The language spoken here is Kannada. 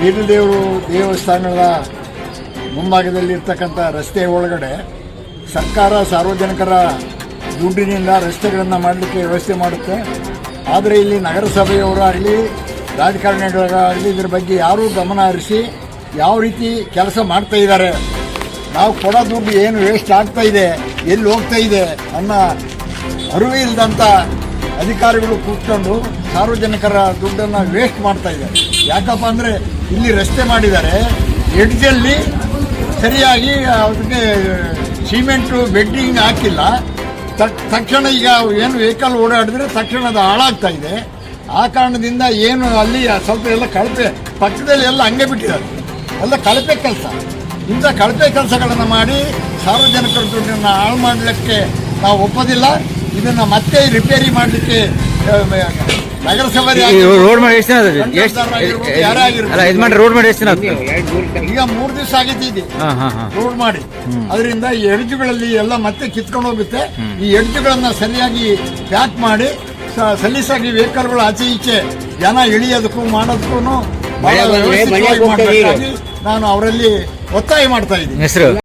ಬೀರದೇವರು ದೇವಸ್ಥಾನದ ಮುಂಭಾಗದಲ್ಲಿ ಇರ್ತಕ್ಕಂಥ ರಸ್ತೆ ಒಳಗಡೆ ಸರ್ಕಾರ ಸಾರ್ವಜನಿಕರ ದುಡ್ಡಿನಿಂದ ರಸ್ತೆಗಳನ್ನು ಮಾಡಲಿಕ್ಕೆ ವ್ಯವಸ್ಥೆ ಮಾಡುತ್ತೆ. ಆದರೆ ಇಲ್ಲಿ ನಗರಸಭೆಯವರಾಗಲಿ, ರಾಜಕಾರಣಿಗಳಾಗಲಿ ಇದರ ಬಗ್ಗೆ ಯಾರೂ ಗಮನ ಹರಿಸಿ ಯಾವ ರೀತಿ ಕೆಲಸ ಮಾಡ್ತಾ ಇದ್ದಾರೆ. ನಾವು ಕೊಡೋ ದುಡ್ಡು ಏನು ವೇಸ್ಟ್ ಆಗ್ತಾ ಇದೆ, ಎಲ್ಲಿ ಹೋಗ್ತಾ ಇದೆ ಅನ್ನೋ ಅರಿವು ಇಲ್ಲದಂಥ ಅಧಿಕಾರಿಗಳು ಕೂತ್ಕೊಂಡು ಸಾರ್ವಜನಿಕರ ದುಡ್ಡನ್ನು ವೇಸ್ಟ್ ಮಾಡ್ತಾ ಇದ್ದಾರೆ. ಯಾಕಪ್ಪ ಅಂದರೆ ಇಲ್ಲಿ ರಸ್ತೆ ಮಾಡಿದ್ದಾರೆ. ಎಡ್ಜಲ್ಲಿ ಸರಿಯಾಗಿ ಅದಕ್ಕೆ ಸಿಮೆಂಟು, ಬೆಡ್ಡಿಂಗ್ ಹಾಕಿಲ್ಲ. ತಕ್- ತಕ್ಷಣ ಈಗ ಏನು ವೆಹಿಕಲ್ ಓಡಾಡಿದ್ರೆ ತಕ್ಷಣ ಅದು ಹಾಳಾಗ್ತಾ ಇದೆ. ಆ ಕಾರಣದಿಂದ ಏನು ಅಲ್ಲಿ ಸ್ವಲ್ಪ ಎಲ್ಲ ಕಳಪೆ, ಪಕ್ಕದಲ್ಲಿ ಎಲ್ಲ ಹಂಗೆ ಬಿಟ್ಟಿದ್ದಾರೆ. ಎಲ್ಲ ಕಳಪೆ ಕೆಲಸ. ಇಂಥ ಕಳಪೆ ಕೆಲಸಗಳನ್ನು ಮಾಡಿ ಸಾರ್ವಜನಿಕರ ದುಡ್ಡನ್ನು ಹಾಳು ಮಾಡಲಿಕ್ಕೆ ನಾವು ಒಪ್ಪೋದಿಲ್ಲ. ಇದನ್ನು ಮತ್ತೆ ರಿಪೇರಿ ಮಾಡಲಿಕ್ಕೆ ನಗರಸಭೆ ರೋಡ್ ಮಾಡಿ ಎಷ್ಟು ದಿನ ಆಗಿರ್ಬೋದು. ಅಲ್ಲ ಇದು ಮಾಡಿ ರೋಡ್ ಮಾಡಿ ಎಷ್ಟು ದಿನ ಆಯ್ತು? ಈಗ ಮೂರು ದಿವಸ ಆಗಿದ್ದು ಹಾ ಹಾ ಹಾ. ರೋಡ್ ಮಾಡಿ. ಅದರಿಂದ ಈ ಎಡ್ಜುಗಳಲ್ಲಿ ಎಲ್ಲ ಮತ್ತೆ ಕಿತ್ಕೊಂಡು ಹೋಗುತ್ತೆ. ಈ ಎಡ್ಜುಗಳನ್ನ ಸರಿಯಾಗಿ ಪ್ಯಾಕ್ ಮಾಡಿ ಸಲೀಸಾಗಿ ವೆಹಿಕಲ್ಗಳು ಆಚೆ ಈಚೆ ಜನ ಇಳಿಯೋದಕ್ಕೂ ಮಾಡೋದಕ್ಕೂ ನಾನು ಅವರಲ್ಲಿ ಒತ್ತಾಯ ಮಾಡ್ತಾ ಇದ್ದೀನಿ. ಹೆಸರು?